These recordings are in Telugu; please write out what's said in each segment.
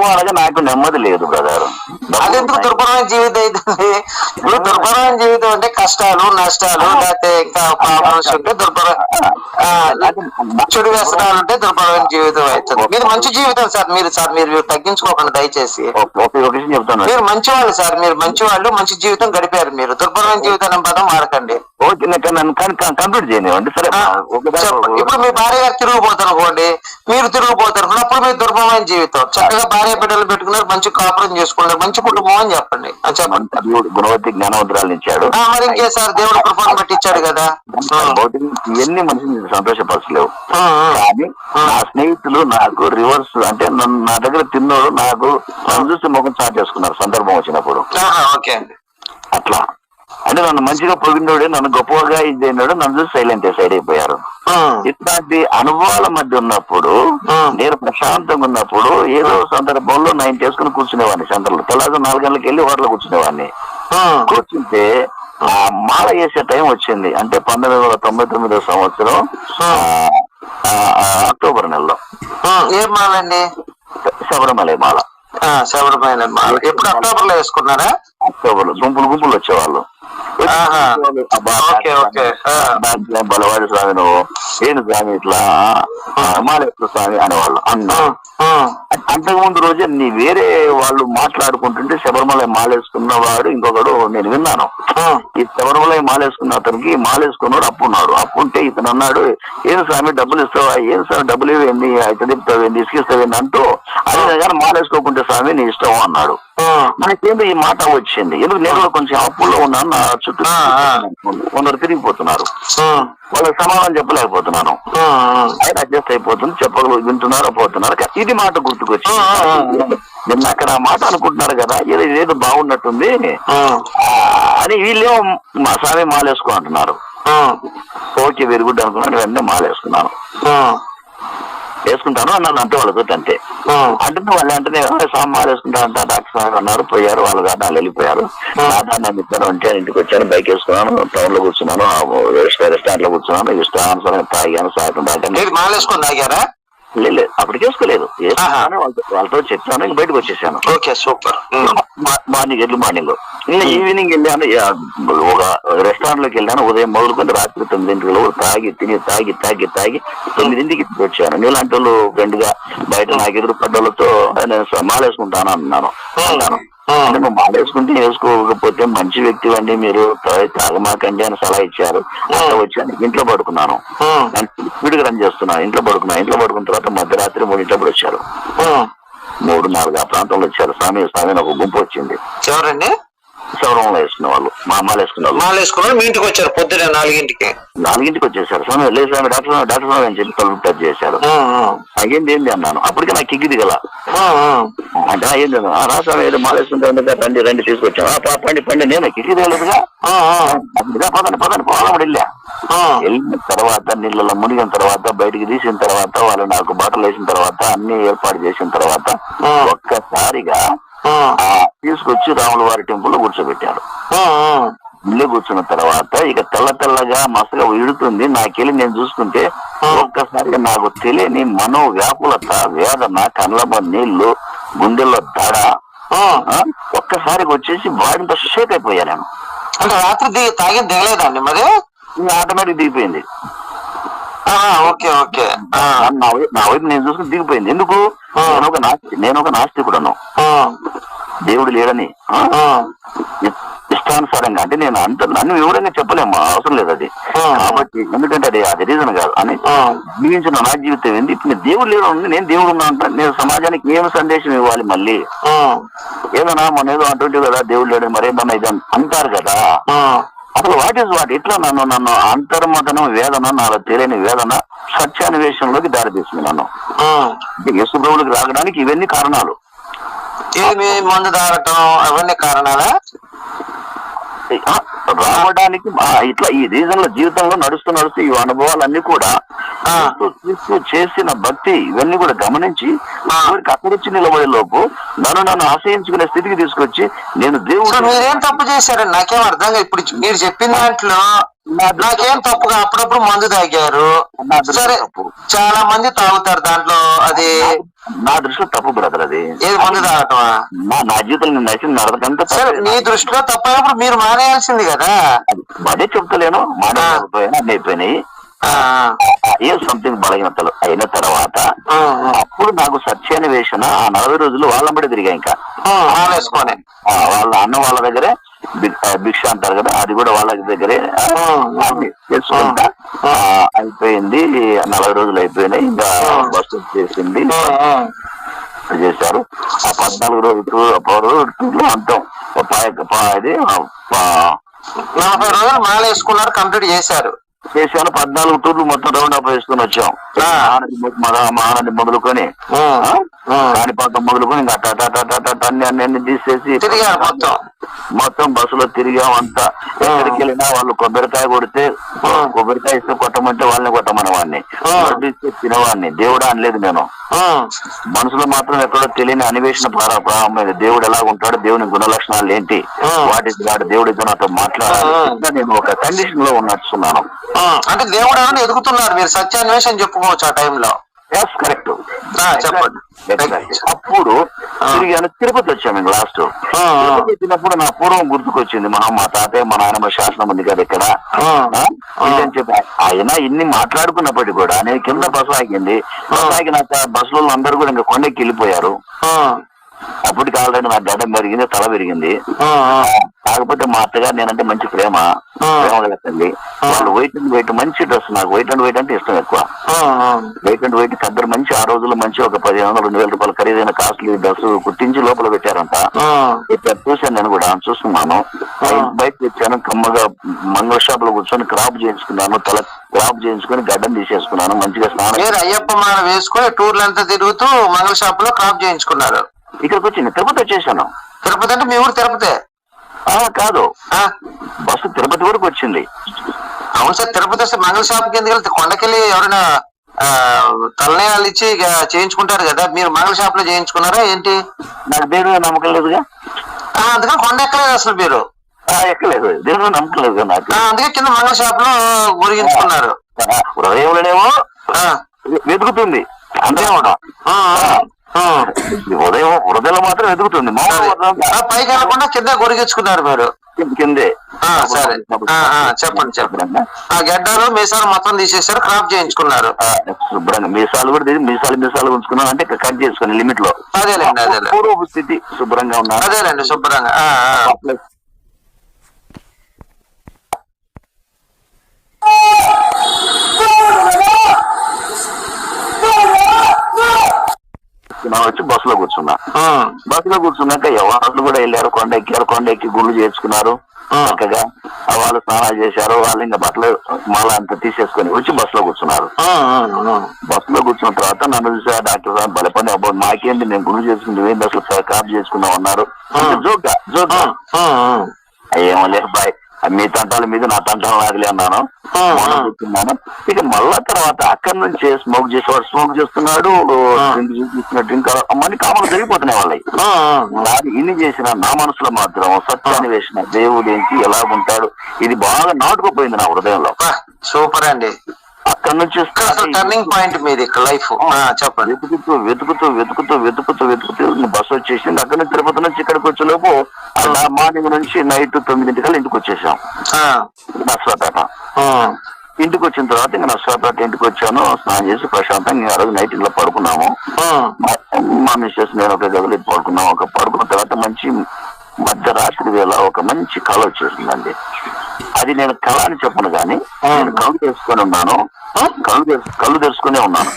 మూలంగా నాకు నెమ్మది లేదు బ్రదర్ అదెందుకు దుర్భరమైన జీవితం అవుతుంది ఇప్పుడు దుర్భరమైన జీవితం అంటే కష్టాలు నష్టాలు లేకపోతే ఇంకా ప్రాబ్లమ్స్ ఉంటే దుర్భర చెడు వ్యసనాలు ఉంటే దుర్భరమైన జీవితం అవుతుంది. మీరు మంచి జీవితం సార్ మీరు సార్ మీరు తగ్గించుకోకండి దయచేసి. మీరు మంచి వాళ్ళు సార్ మీరు మంచి వాళ్ళు మంచి జీవితం గడిపారు మీరు. దుర్భరమైన జీవితం అనే పదం వాడకండి కంప్లీట్ చేయనివ్వండి సరే. ఇప్పుడు మీ భార్య గారు తిరిగిపోతారు అనుకోండి మీరు తిరిగిపోతారు అప్పుడు మీరు దుర్భరమైన జీవితం. చక్కగా భార్య బిడ్డలు పెట్టుకున్నారు మంచి కాపురం చేసుకున్నారు. మంచి కుటుంబం అని చెప్పండి. చెప్పండి. దేవుడు గుణవతి జ్ఞానవంతురాలను ఇచ్చాడు. మరి ఇంకే సార్ దేవుడు కృపను బట్టి ఇచ్చాడు కదా. ఇవన్నీ మనిషిని సంతోషపరచలేవు. కానీ నా స్నేహితులు నాకు రివర్స్ అంటే నా దగ్గర తిన్నోడు నాకు చూసి ముఖం చాటేసుకున్నారు సందర్భం వచ్చినప్పుడు. ఓకే అట్లా. అంటే నన్ను మంచిగా పొగిడినోడే నన్ను గొప్పగా ఇది అయినాడు నన్ను చూసి సైలెంట్ సైడ్ అయిపోయారు. ఆ, ఇట్లాంటి అనుభవాల మధ్య ఉన్నప్పుడు. నేను ప్రశాంతంగా ఉన్నప్పుడు ఏదో సందర్భంలో నైన్ చేసుకుని కూర్చునేవాడిని సెంటర్లో తెల్లవారు నాలుగు గంటలకు వెళ్ళి హోటల్ కూర్చునేవాడిని. కూర్చుంటే ఆ మాల వేసే టైం వచ్చింది. అంటే పంతొమ్మిది వందల తొంభై తొమ్మిదో సంవత్సరం ఆ, ఆ, ఆ, అక్టోబర్ నెలలో. ఏం మాలండి శబరిమల మాల. ఆ, శబరిమల మాల. ఎప్పుడు అక్టోబర్లో వేసుకున్నారా? అక్టోబర్ గుంపులు గుంపులు వచ్చేవాళ్ళు. బలవాడి స్వామి నువ్వు? ఏను స్వామి ఇట్లా? మాలేశ్వర స్వామి అనేవాళ్ళు అన్నా ఆ, ఆ, అంతకు ముందు రోజే నీ వేరే వాళ్ళు మాట్లాడుకుంటుంటే శబరిమల మాలేసుకున్నవాడు ఇంకొకడు నేను విన్నాను. ఈ శబరిమల మాలేసుకున్న అతనికి మాలేసుకున్నాడు అప్పు ఉన్నాడు. అప్పు ఉంటే ఇతను అన్నాడు ఏం స్వామి డబ్బులు ఇస్తావా? ఏం స్వామి డబ్బులు ఇవ్వండి అయితే తిప్పుతావేంది ఇసుకిస్తావేంది అంటూ అదే కానీ మాలేసుకోకుంటే స్వామి నీ ఇష్టం అన్నాడు. మనకేందో ఈ మాట వచ్చింది. ఎందుకు నేను కొంచెం అప్పుల్లో ఉన్నాను నా చుట్టూ. కొందరు తిరిగిపోతున్నారు. వాళ్ళకి సమాధానం చెప్పలేకపోతున్నాను. ఆయన అడ్జస్ట్ అయిపోతుంది చెప్పగలు వింటున్నారో పోతున్నారు ఇది మాట గుర్తుకొచ్చి. నిన్న అక్కడ మాట అనుకుంటున్నారు కదా ఏదో ఏదో బాగున్నట్టుంది. అని వీళ్ళేమో మా స్వామి మాలేసుకో అంటున్నారు. ఓకే వెరీ గుడ్ అనుకున్నాను వెంటనే మాలేసుకున్నాను. వేసుకుంటాను అన్నాను అంతే వాళ్ళతో అంతే. అంటే వాళ్ళు వెంటనే స్వామి మాలేసుకుంటా అంట డాక్టర్ స్వామి అన్నారు పోయారు వాళ్ళ వాళ్ళు వెళ్ళిపోయారు. నన్ను ఇద్దరు అంటే ఇంటికి వచ్చాను బైక్ వేసుకున్నాను టౌన్లో కూర్చున్నాను రెస్టారెంట్లో కూర్చున్నాను ఇష్టానుసారం తాగాను సాయంత్రం దాకా మీరు మాలేసుకొని తాగారా? లేదు అప్పటికి వేసుకోలేదు వాళ్ళతో చెప్పాను ఇంక బయటకు వచ్చేసాను. Okay super. Morning early morning. Evening వెళ్ళాను ఒక రెస్టారెంట్లోకి వెళ్ళాను ఉదయం మొదలుకొని రాత్రి తొమ్మిదింటికి తాగి తిని తాగి తాగి తాగి తొమ్మిదింటికి వచ్చాను. నీలాంటి వాళ్ళు ఫ్రెండ్గా బయట నాకు ఎదురు పడ్డోళ్ళతో నేను మాలేసుకుంటాను అన్నాను అంటే నువ్వు మాలేసుకుంటే వేసుకోకపోతే మంచి వ్యక్తి అండి మీరు తాగమాకండి అని సలహా ఇచ్చారు. అట్లా వచ్చాను ఇంట్లో పడుకున్నాను. స్పీడ్ రన్ చేస్తున్నాను ఇంట్లో పడుకున్నా ఇంట్లో పడుకున్న తర్వాత మధ్యరాత్రి మూడింటప్పుడు వచ్చారు. మూడు నాలుగు ఆ ప్రాంతంలో వచ్చారు. స్వామి స్వామి ఒక గుంపు వచ్చింది. ఎవరండి? సౌరంలో వేసుకున్న వాళ్ళు. మా అమ్మాలు వేసుకున్న వాళ్ళు. మాలేసుకున్నారు మీ ఇంటికి వచ్చారు పొద్దున నాలుగింటికి. నాలుగింటికి వచ్చేసారు. స్వామి లేదు స్వామి డాక్టర్ స్వామి డాక్టర్ స్వామి అని చెప్పి తలుపు టచ్ చేశారు. అయ్యింది ఏంది అన్నాను. అప్పటికే నాకు కిగ్గి దిగల. ఉమ్, ఉమ్. అంటే అయ్యింది రా స్వామి ఏదో ఉంది కదా, రండి రండి తీసుకొచ్చాను పండి పండి నేను కిగ్గి దిగలేదుగా. ఆ, ఆ, అప్పుడుగా పదండి పదండి పోవాలని వెళ్ళా. వెళ్ళిన తర్వాత నీళ్ళలో మునిగిన తర్వాత బయటికి తీసిన తర్వాత వాళ్ళు నాకు బట్టలు వేసిన తర్వాత అన్ని ఏర్పాటు చేసిన తర్వాత. ఒక్కసారిగా తీసుకొచ్చి రాముల వారి టెంపుల్లో ఆ. ఇల్లు కూర్చున్న తర్వాత ఇక తెల్ల తెల్లగా మసగా ఇడుతుంది నాకెళ్ళి నేను చూసుకుంటే ఒక్కసారిగా నాకు తెలియని మనో వ్యాకులత వేదన కళ్ళలో నీళ్ళు గుండెల్లో దడ ఒక్కసారిగా వచ్చేసి బాడీతో షేక్ అయిపోయా నేను. అంటే రాత్రి తాగి దిగలేదండి మరి? ఆటోమేటిక్ దిగిపోయింది. Okay okay. నా వైపు నా వైపు నేను చూసుకుని దిగిపోయింది. ఎందుకు. నేను ఒక నాస్తి నేను ఒక నాస్తికుడను దేవుడు లేడని. ఇష్టానుసారంగా. అంటే నేను అంత నన్ను వివరంగా చెప్పలేము అవసరం లేదు అది. కాబట్టి ఎందుకంటే అది అది రీజన్ కాదు. అని. జీవించిన నా జీవితం ఏంది? ఇప్పుడు నేను దేవుడు లేడు ఉంది నేను దేవుడు ఉన్నా అంట నేను సమాజానికి ఏం సందేశం ఇవ్వాలి మళ్ళీ? ఏదన్నా మన ఏదో అంటుంటే కదా దేవుడు లేడు మరేదన్నా ఇది అంటారు కదా. అసలు వాట్ ఈస్ వాట్ ఇట్లా నన్ను నన్ను అంతర్మతనం వేదన నాలో తెలియని వేదన సత్యాన్వేషణలోకి దారితీస్తుంది నన్ను. ప్రభువులకు రావడానికి ఇవన్నీ కారణాలు. ఏమి మందు తాగటం అవన్నీ కారణాలా? రావడానికి ఇట్లా ఈ రీజన్లో జీవితంలో నడుస్తూ నడుస్తూ ఈ అనుభవాలన్నీ కూడా చేసిన భక్తి ఇవన్నీ కూడా గమనించి ఆ. ఊరికి అక్కడొచ్చి నిలబడే లోపు నన్ను నన్ను ఆశ్రయించుకునే స్థితికి తీసుకొచ్చి నేను దేవుడు మీరేం తప్పు చేశారండి నాకేం అర్థం కాదు ఇప్పుడు మీరు చెప్పిన దాంట్లో నాకేం తప్పుగా అప్పుడప్పుడు మందు తాగారు. సరే. చాలా మంది తాగుతారు దాంట్లో అది నా దృష్టిలో తప్పు బ్రదర్ అది. ఏది మందు తాగటమా? నా నా జీవితంలో నేను నచ్చిన నడకంతా సరే నీ దృష్టిలో తప్పైనప్పుడు మీరు మానేయాల్సింది కదా. అదే చెప్తలేను అన్ని అయిపోయినాయి. ఆ, ఏ సంథింగ్ బలహీనతలు అయిన తర్వాత అప్పుడు నాకు సత్యాన్వేషణ ఆ నలభై రోజులు వాళ్ళంబడి తిరిగా ఇంకా. ఆ, వాళ్ళ అన్న వాళ్ళ దగ్గరే భిక్ష అంటారు కదా అది కూడా వాళ్ళ దగ్గరే. చేసుకుంటా. అయిపోయింది నలభై రోజులు అయిపోయినాయి ఇంకా బస్సు ఆ. చేశారు. ఆ పద్నాలుగు రోజులు టూర్ టూర్లో అంటాం. ఇది నలభై రోజులు మాలేసుకున్నారు కంప్లీట్ చేశారు. చేశాను. పద్నాలుగు టూర్లు మొత్తం రౌండ్ అప్ వేసుకుని వచ్చాం. మహానది మొదలుకొని. కాణిపాకం మొదలుకొని ఇంకా అన్ని అన్ని తీసేసి మొత్తం. మొత్తం బస్సులో తిరిగాం అంతా. ఎక్కడికి వెళ్ళినా వాళ్ళు కొబ్బరికాయ కొడితే. కొబ్బరికాయ ఇస్తే కొట్టమంటే వాళ్ళని కొట్టమని వాడిని. ఇస్తే తినవాడిని. దేవుడా అనలేదు నేను. ఆ, మనసులో మాత్రం ఎక్కడో తెలియని అన్వేషణ ప్రార- ప్రారంభమైంది దేవుడు ఎలా ఉంటాడు దేవుని గుణ లక్షణాలు ఏంటి. వాటి వాడు దేవుడితో నాతో మాట్లాడాలి. నేను ఒక కండిషన్లో ఉన్నట్టున్నాను. అంటే దేవుడు ఎవరైనా ఎదుగుతున్నారు? మీరు సత్యాన్వేషణ చెప్పుకోవచ్చు ఆ టైంలో ఎస్ కరెక్ట్ ఆ, చెప్పండి. అప్పుడు. తిరిగాను. తిరుపతి వచ్చాము ఇంక లాస్ట్ ఆ. తిరుపతి వచ్చినప్పుడు నా పూర్వం గుర్తుకొచ్చింది మా మా తాతయ్య మా నాయనమ్మ శాసనం ఉంది కదా ఇక్కడ. చెప్పి ఆయన ఇన్ని మాట్లాడుకున్నప్పటికీ కూడా నేను కింద బస్సు ఆగింది. బస్సు ఆగినాక బస్సులో అందరూ కూడా ఇంకా కొండకి వెళ్ళిపోయారు. అప్పటికి ఆల్రెడీ నా గడ్డం పెరిగింది తల పెరిగింది. కాకపోతే మా అత్తగారు నేనంటే మంచి ప్రేమ. వాళ్ళు వైట్ అండ్ వైట్ మంచి డ్రెస్ నాకు. వైట్ అండ్ వైట్ అంటే ఇష్టం ఎక్కువ. వైట్ అండ్ వైట్ ఇద్దరు మంచి ఆ రోజుల్లో మంచి ఒక పదిహేను వందలు రెండు వేల రూపాయలు ఖరీదైన కాస్ట్లీ డ్రెస్ కుట్టించి లోపల పెట్టారంట. ఇక్కడ చూశాను నేను కూడా. చూస్తున్నాను. బయట తెచ్చాను కమ్మగా మంగళ షాప్లో కూర్చొని క్రాప్ చేయించుకున్నాను. తల క్రాప్ చేయించుకొని గడ్డం తీసేసుకున్నాను. మంచిగా స్నానం అయ్యప్ప మాల వేసుకొని టూర్లు అంతా తిరుగుతూ మంగళ షాప్లో క్రాప్ చేయించుకున్నారు. ఇక్కడికి వచ్చి తిరుపతి వచ్చేసాను. తిరుపతి అంటే మీ ఊరు తిరుపతి? ఆ, కాదు. ఆ, బస్సు తిరుపతి వరకు వచ్చింది. అవును సార్ తిరుపతి వస్తే మంగళ షాప్ కిందకి వెళ్తే కొండకెళ్ళి ఎవరైనా తలనేయాలు ఇచ్చి చేయించుకుంటారు కదా మీరు మంగళ షాప్లో చేయించుకున్నారా ఏంటి? నాకు మీద నమ్మకం లేదుగా? అందుకని కొండ ఎక్కలేదు అసలు మీరు. ఎక్కలేదు. దేవుడి నమ్మకం లేదుగా నాకు. అందుకే కింద మంగళ షాప్లో గురిగించుకున్నారు హృదయంలోనేమో వెతుకుతుంది. అంతే ఆ. ఉదయం హృదయంలో మాత్రం ఆ, పైకి వెళ్ళకుండా కింద గురిగించుకున్నారు మీరు. కింద- సరే. చెప్పండి చెప్పండి. ఆ గడ్డాలు మీసాలు మొత్తం తీసేసారు క్రాప్ చేయించుకున్నారు. శుభ్రంగా. మీసాలు కూడా తీసి మీసాలు మీసాలు ఉంచుకున్నాను అంటే కట్ చేసుకుని లిమిట్లో అదేలేండి. అదేలే పూర్వపు స్థితి శుభ్రంగా ఉన్నాను అదేలేండి శుభ్రంగా. వచ్చి బస్సులో కూర్చున్నా ఆ, బస్సులో కూర్చున్నాక ఎవరు కూడా వెళ్ళారు కొండ ఎక్కారు కొండ ఎక్కి గుళ్ళు చేసుకున్నారు. చక్కగా వాళ్ళు స్నానాలు చేశారు వాళ్ళు ఇంకా బట్టలు మళ్ళా అంత తీసేసుకొని వచ్చి బస్సులో కూర్చున్నారు ఆ, ఆ, ఆ. బస్సులో కూర్చున్న తర్వాత నన్ను చూసి డాక్టర్ సార్ బలపడి అబ్బో నాకేంటి నేను గుళ్ళు చేసుకుంటే ఏంటి అసలు కాప్ చేసుకుందాం అన్నారు. జోక్గా జోక్గా. ఏమో లేదు బాయ్ మీ తంటాల మీద నా తంటాలు నాదిలే అన్నాను. కూర్చున్నాను ఇక మళ్ళా తర్వాత అక్కడి నుంచి స్మోక్ చేసేవాడు స్మోక్ చేస్తున్నాడు. డ్రింక్ చేస్తున్న డ్రింక్ అమ్మని కామలు జరిగిపోతున్నాయి ఆ. నాది ఇన్ని చేసిన నా మనసులో మాత్రం సత్యాన్ని వేసిన దేవుడు ఏంటి ఎలా ఉంటాడు ఇది బాగా నాటుకుపోయింది నా హృదయంలో సూపర్ అండి అక్కడి నుంచి ఇక్కడ అసలు టర్నింగ్ పాయింట్ మీది లైఫ్ చెప్పండి. వెతుకుతూ వెతుకుతూ వెతుకుతూ వెతుకుతూ వెతుకుతూ బస్సు వచ్చేసింది. అక్కడి నుంచి తిరుపతి నుంచి ఇక్కడికి వచ్చేలోపు అలా మార్నింగ్ నుంచి నైట్ తొమ్మిదింటికల్లా ఇంటికి వచ్చేసాం. నర్సరాపేట ఆ, ఇంటికి వచ్చిన తర్వాత ఇంకా నర్సరాపేట ఇంటికి వచ్చాను. స్నానం చేసి ప్రశాంతంగా ఆ రోజు నైట్ ఇంట్లో పడుకున్నాము. మా- మిస్సెస్ నేను ఒక గదిలో పడుకున్నాం. ఒక పడుకున్న తర్వాత మంచి మధ్యరాత్రి వేళ ఒక మంచి కళ వచ్చేసిందండి. అది నేను కళ అని చెప్పను కానీ. నేను కళ్ళు తెరుచుకొని ఉన్నాను. కళ్ళు కళ్ళు తెరుచుకునే ఉన్నాను.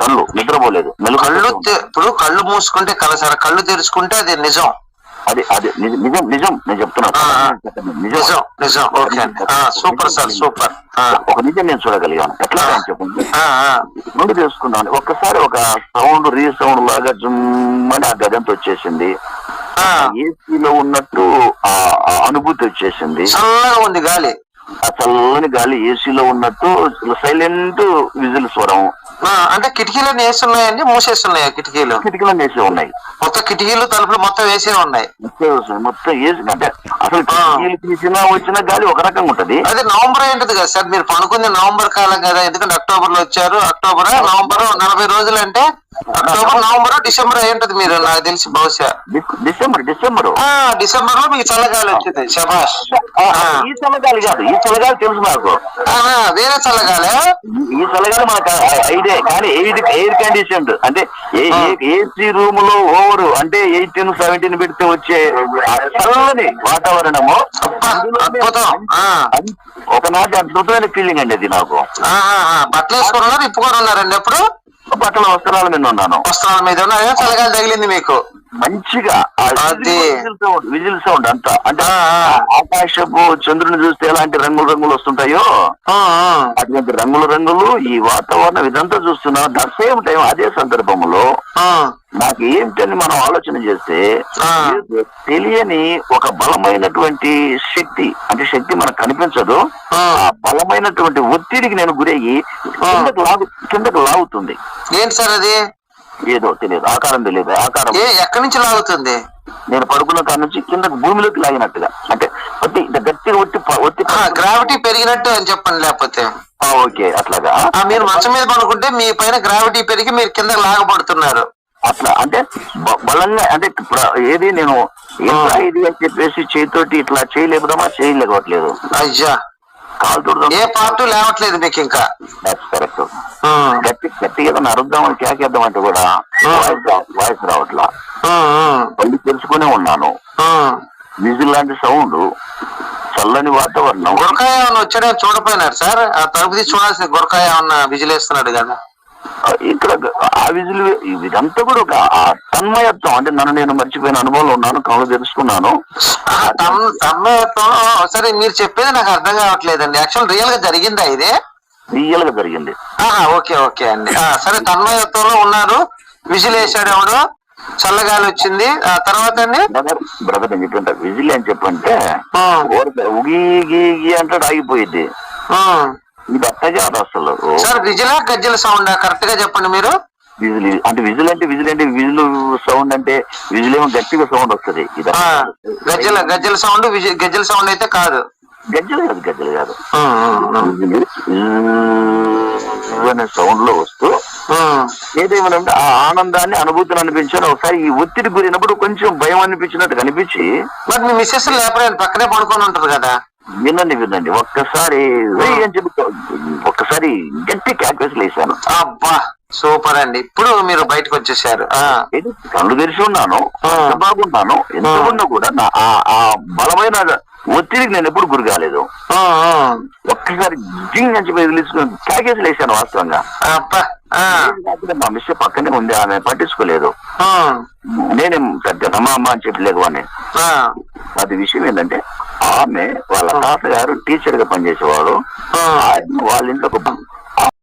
కళ్ళు నిద్రపోలేదు. కళ్ళు ఇప్పుడు కళ్ళు మూసుకుంటే కలసార కళ్ళు తెరుచుకుంటే అది నిజం. అది అది నిజం నిజం. నేను చెప్తున్నాను. నిజం. నిజం ఓకే. Super sir super. ఒక నిజం నేను చూడగలిగాను. ఎట్లా అని చెప్పండి. ముందు తెలుసుకున్నాను ఒక్కసారి ఒక సౌండ్ రీ సౌండ్ లాగా జుమ్మని ఆ గదంతా వచ్చేసింది. ఏసీలో ఉన్నట్టు ఆ అనుభూతి వచ్చేసింది. చల్లగా ఉంది గాలి. ఆ చల్లని గాలి ఏసీలో ఉన్నట్టు సైలెంట్ విజిల్ స్వరం. అంటే కిటికీలు వేస్తున్నాయండి మూసేస్తున్నాయా కిటికీలు? కిటికీలు వేసి ఉన్నాయి. మొత్తం కిటికీలు తలుపులు మొత్తం వేసే ఉన్నాయి? మొత్తం ఏసీ అంటే అసలు కిటికీలు తీసినా వచ్చిన గాలి ఒక రకంగా ఉంటది. అదే నవంబర్ ఏంటిది కదా సార్? మీరు పనుకుంది నవంబర్ కాలం కదా ఎందుకంటే అక్టోబర్లో వచ్చారు. అక్టోబర్ నవంబర్ నలభై రోజులు అంటే అక్టోబర్ నవంబర్ డిసెంబర్ ఏంటది మీరు? నాకు తెలిసి బహుశా. Dis- December December. ఆ డిసెంబర్లో మీకు చల్లగాలి వచ్చింది శబాష్ ఆ, ఈ చల్లగాలి కాదు ఈ చల్లగాలి తెలుసు నాకు. ఆహా, వేరే చల్లగాలి? ఈ చల్లగాలి మనకు ఐదే కానీ ఎయిర్ ఎయిర్ కండిషన్ అంటే ఏసీ రూమ్లో ఓవర్ అంటే ఎయిటీన్ సెవెంటీన్ పెడితే వచ్చే చల్లని వాతావరణము. ఒకనాటి అద్భుతమైన ఫీలింగ్ అండి అది నాకు. బట్టలు వేసుకున్నారు ఇప్పుకొని ఉన్నారండి ఎప్పుడు? బట్టల వస్త్రాల మీద ఉన్నాను. వస్త్రాల మీద ఉన్నారు ఏం తగిలింది మీకు? మంచిగా. విజిల్ సౌండ్ విజిల్ సౌండ్ అంతా అంటే. ఆకాశపు చంద్రుని చూస్తే ఎలాంటి రంగులు రంగులు వస్తుంటాయో. అటువంటి రంగుల రంగులు ఈ వాతావరణం ఇదంతా చూస్తున్నా ద సేమ్ టైం అదే సందర్భంలో నాకు ఏమిటని మనం ఆలోచన చేస్తే తెలియని ఒక బలమైనటువంటి శక్తి అంటే శక్తి మనకు కనిపించదు ఆ. బలమైనటువంటి ఒత్తిడికి నేను గురయ్యి. కిందకు లాగు కిందకు లాగుతుంది ఏంటి సార్ అది ఏదో తెలియదు. ఆకారం తెలియదు. ఆకారం ఏ ఎక్కడి నుంచి లాగుతుంది? నేను పడుకున్న కాడ నుంచి కిందకు భూమిలోకి లాగినట్టుగా. అంటే ఒత్తి గట్టిగా ఒత్తి ప- ఒత్తి గ్రావిటీ పెరిగినట్టు అని చెప్పండి లేకపోతే. ఓకే అట్లాగా? మీరు మంచం మీద పడుకుంటే మీ పైన గ్రావిటీ పెరిగి మీరు కింద లాగబడుతున్నారు. అట్లా అంటే బలంగా అంటే ఏది నేను ఎట్లా ఇది అని చెప్పేసి చేతితోటి ఇట్లా చేయలేపుదామా చేయలేకపోవట్లేదు. అయ్యా ఏ పార్ట్ లేవట్లేదు మీకు ఇంకా? కరెక్ట్ గట్టి గట్టిగా ఏదైనా అరుద్దామని కేకేద్దాం అంటే కూడా వాయిస్ రావట్లా. కళ్ళు తెలుసుకునే ఉన్నాను. విజిల్ లాంటి సౌండ్ చల్లని వాతావరణం. గురకాయ ఏమన్నా వచ్చాడో? చూడపోయినారు సార్? ఆ తలుపు తీసి చూడాల్సింది గురకాయ ఏమన్నా విజిలేస్తున్నాడు కదా. ఇక్కడ ఆ విజిల్ ఇదంతా కూడా ఒక ఆ తన్మయత్వం అంటే నన్ను నేను మర్చిపోయిన అనుభవంలో ఉన్నాను కళ్ళు తెలుసుకున్నాను. తన్మయత్వం సరే మీరు చెప్పేది నాకు అర్థం కావట్లేదండి. యాక్చువల్ రియల్గా జరిగిందా ఇది? రియల్గా జరిగింది ఓకే ఓకే అండి. సరే తన్మయత్వంలో ఉన్నారు. విజిల్ వేసాడు ఎవడు. చల్లగాలి వచ్చింది. ఆ తర్వాత అండి? బ్రదర్ బ్రదర్ నేను చెప్పంట విజిల్ అని చెప్పంటే ఉగి గీ గీ అంటాడు ఆగిపోయింది. ఇది అట్ట కాదు అసలు. సార్ విజిలా గజ్జల సౌండ్ కరెక్ట్గా చెప్పండి మీరు. విజిల్ అంటే విజిల్ అంటే విజిల్ అంటే విజిల్ సౌండ్ అంటే విజిల్ ఏమో గట్టిగా సౌండ్ వస్తుంది. ఇది గజ్జల గజ్జల సౌండ్ గజ్జల సౌండ్ అయితే కాదు. గజ్జలు కాదు గజ్జలు కాదు. అనే సౌండ్లో వస్తూ. ఏదేమనంటే ఆ ఆనందాన్ని అనుభూతిని అనిపించాను ఒకసారి ఈ ఒత్తిడి గురినప్పుడు కొంచెం భయం అనిపించినట్టు కనిపించి మరి మీ మిస్సెస్ లేపలేదు పక్కనే పడుకొని ఉంటారు కదా. వినండి వినండి. ఒక్కసారి అని చెప్పి ఒక్కసారి గట్టి క్యాక్వేస్ వేసాను అబ్బా సూపర్ అండి. ఇప్పుడు మీరు బయటకు వచ్చేసారు. కళ్ళు తెరిచి ఉన్నాను బాగున్నాను ఎంత ఉన్నా కూడా నా ఆ బలమైన ఒత్తిడికి నేను ఎప్పుడు గురి కాలేదు. ఒక్కసారి జింగ్ అని చెప్పి క్యాకేసి వేసాను వాస్తవంగా. అబ్బా మా మిస్ పక్కనే ఉంది ఆమె పట్టించుకోలేదు. నేనేం పెద్ద అమ్మ అమ్మ అని చెప్పలేదు అని. అది విషయం ఏంటంటే ఆమె వాళ్ళ తాతగారు టీచర్గా పనిచేసేవాడు వాళ్ళ ఇంట్లో ఒక